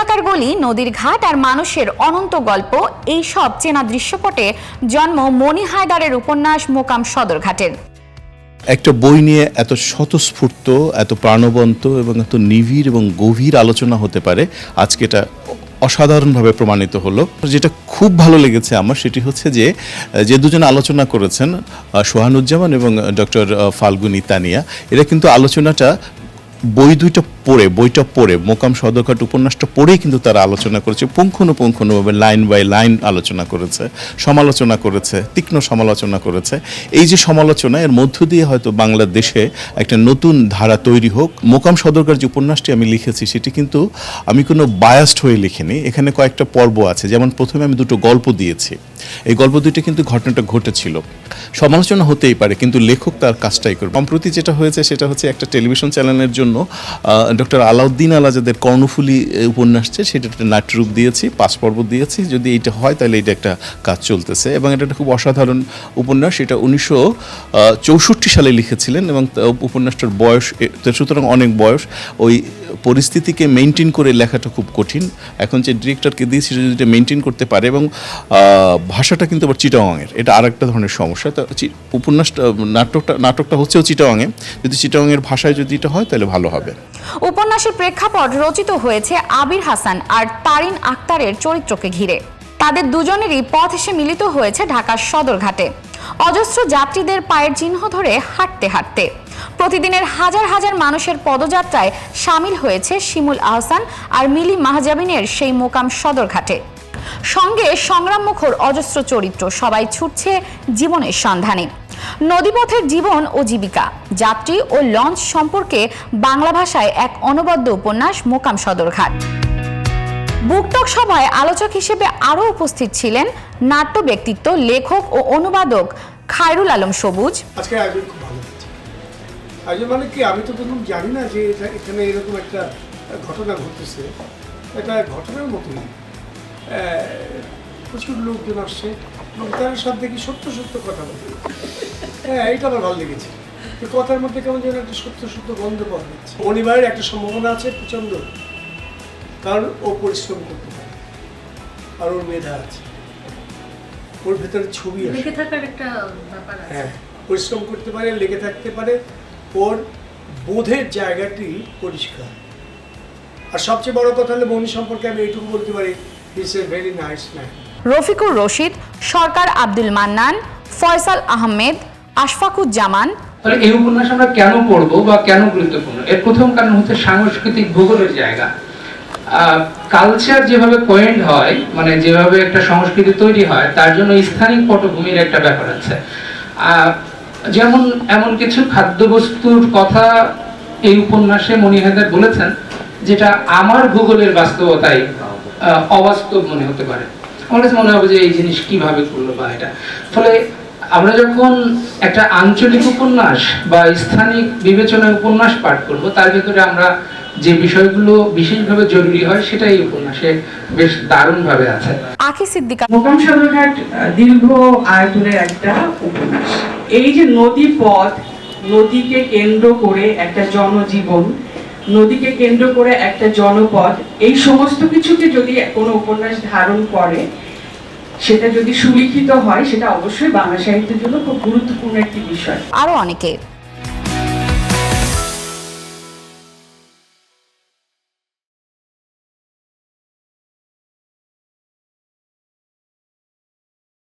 ঢাকার গলি, নদীর ঘাট আর মানুষের অনন্ত গল্প এই সব চেনা দৃশ্যপটে জন্ম মনি হায়দারের উপন্যাস মোকাম সদরঘাটের একটা বই নিয়ে এত স্বতঃস্ফূর্ত, এত প্রাণবন্ত এবং এত নিবিড় এবং গভীর আলোচনা হতে পারে, আজকে এটা অসাধারণভাবে প্রমাণিত হলো। যেটা খুব ভালো লেগেছে আমার সেটি হচ্ছে যে যে দুজন আলোচনা করেছেন সোহানুজ্জামান এবং ডক্টর ফাল্গুনি তানিয়া, এরা কিন্তু আলোচনাটা বই দুইটা পড়ে, বইটা পড়ে, মোকাম সদরঘাট উপন্যাসটা পড়েই কিন্তু তারা আলোচনা করেছে, পুঙ্খানুপুঙ্খানুভাবে, লাইন বাই লাইন আলোচনা করেছে, সমালোচনা করেছে, তীক্ষ্ণ সমালোচনা করেছে। এই যে সমালোচনা, এর মধ্য দিয়ে হয়তো বাংলাদেশে একটা নতুন ধারা তৈরি হোক। মোকাম সদরঘাট যে উপন্যাসটি আমি লিখেছি, সেটি কিন্তু আমি কোনো বায়াস্ট হয়ে লিখিনি। এখানে কয়েকটা পর্ব আছে, যেমন প্রথমে আমি দুটো গল্প দিয়েছি। এই গল্প দুইটা কিন্তু ঘটনাটা ঘটেছিল। সমালোচনা হতেই পারে, কিন্তু লেখক তার কাজটাই করবে। সম্প্রতি যেটা হয়েছে, সেটা হচ্ছে একটা টেলিভিশন চ্যানেলের জন্য ডক্টর আলাউদ্দিন আলাজাদের কর্ণফুলি উপন্যাস উপন্যাসছে সেটা একটা নাট্যরূপ দিয়েছি পাঁচ পর্ব দিয়েছি। যদি এটা হয়, তাহলে এটা একটা কাজ চলতেছে। এবং এটা একটা খুব অসাধারণ উপন্যাস। এটা উনিশশো চৌষট্টি সালে লিখেছিলেন এবং উপন্যাসটার বয়স সুতরাং অনেক বয়স। ওই পরিস্থিতিকে মেনটেন করে লেখাটা খুব কঠিন। এখন যে ডিরেক্টরকে দিয়েছি, সে যদি মেনটেন করতে পারে এবং ভাষাটা কিন্তু আবার চিটাওয়াংয়ের এটা আরেকটা ধরনের সমস্যা। তো উপন্যাসটা, নাটকটা নাটকটা হচ্ছেও চিটাওয়াংয়ে যদি চিটাওয়াংয়ের ভাষায় যদি এটা হয়, তাহলে ভালো হবে। উপন্যাসের প্রেক্ষাপট রচিত হয়েছে আবির হাসান আর তারিন আক্তারের চরিত্রকে ঘিরে। তাদের দুজনেরই পথ এসে মিলিত হয়েছে ঢাকার সদরঘাটে। অজস্র যাত্রীদের পায়ের চিহ্ন ধরে হাঁটতে হাঁটতে। প্রতিদিনের হাজার হাজার মানুষের পদযাত্রায় সামিল হয়েছে শিমুল আহসান আর মিলি মাহজাবিনের সেই মোকাম সদরঘাটে সঙ্গে সংগ্রাম মুখর অজস্র চরিত্র সবাই ছুটছে জীবনের সন্ধানে। নদীপথের জীবন ও জীবিকা, যাত্রী ও লঞ্চ সম্পর্কে বাংলা ভাষায় এক অনবদ্য উপন্যাস মোকাম সদরঘাট বুকটক সভায় আলোচক হিসেবে আরও উপস্থিত ছিলেন নাট্য ব্যক্তিত্ব, লেখক ও অনুবাদক খায়রুল আলম সবুজ। আজকে আয়োজন মানে কি আমি তো প্রথম জানি না যে এটা এখানে এরকম একটা ঘটনা ঘটতেছে এটা ঘটনার মতোই। প্রচুর লোকজন আসছে এবং তার সব দেখি সত্য সত্য কথা বলে। হ্যাঁ এইটা আমার ভালো লেগেছে। কথার মধ্যে কেমন যেন একটা সত্য সত্য গন্ধ পাওয়া যাচ্ছে। অনিবার্য একটা সম্ভাবনা আছে প্রচণ্ড। কারণ ও পরিশ্রম করতে পারে। আর ওর মেধা আছে। ওর ভেতরে ছবি আছে লেগে থাকার একটা ব্যাপার আছে। হ্যাঁ পরিশ্রম করতে পারে লেগে থাকতে পারে। ওর বোধের জায়গাটি পরিষ্কার। আর সবচেয়ে বড় কথা হলো মনি সম্পর্কে আমি এইটুকু বলতে পারি is a very nice man Rafiqur Rashid Sarkar Abdul Mannan Faisal Ahmed Ashfaquzzaman. তাহলে এই উপন্যাস আমরা কেন পড়ব বা কেন গুরুত্বপূর্ণ? এর প্রথম কারণ হচ্ছে সাংস্কৃতিক ভূগোলের জায়গা। কালচার যেভাবে পয়েন্ট হয় মানে যেভাবে একটা সংস্কৃতি তৈরি হয় তার জন্য স্থানিক পটভূমির একটা ব্যাপার আছে। আহ, যেমন এমন কিছু খাদ্যবস্তুর কথা এই উপন্যাসে মনিহায়দার বলেছেন, যেটা আমার ভূগোলের বাস্তবতায় অবাস্তব মনে হতে পারে। আমার কাছে মনে হবে যে এই জিনিস কীভাবে করল বা এটা। ফলে আমরা যখন একটা আঞ্চলিক উপন্যাস বা স্থানিক বিবেচনায় উপন্যাস পাঠ করব, তার ভিতরে আমরা যে বিষয়গুলো বিশেষভাবে জরুরি হয়, সেটাই উপন্যাসে বেশ দারুণভাবে আছে। আখি সিদ্দিকা। মোকাম সদরঘাট দীর্ঘ আয়তনের একটা উপন্যাস। এই যে নদী পথ নদীকে কেন্দ্র করে একটা জনজীবন নদীকে কেন্দ্র করে একটা জনপদ এই সমস্ত কিছুকে যদি কোনো উপন্যাস ধারণ করে সেটা যদি সুলিখিত হয় সেটা অবশ্যই বাংলা সাহিত্যের জন্য খুব গুরুত্বপূর্ণ একটি বিষয়। আরও অনেকে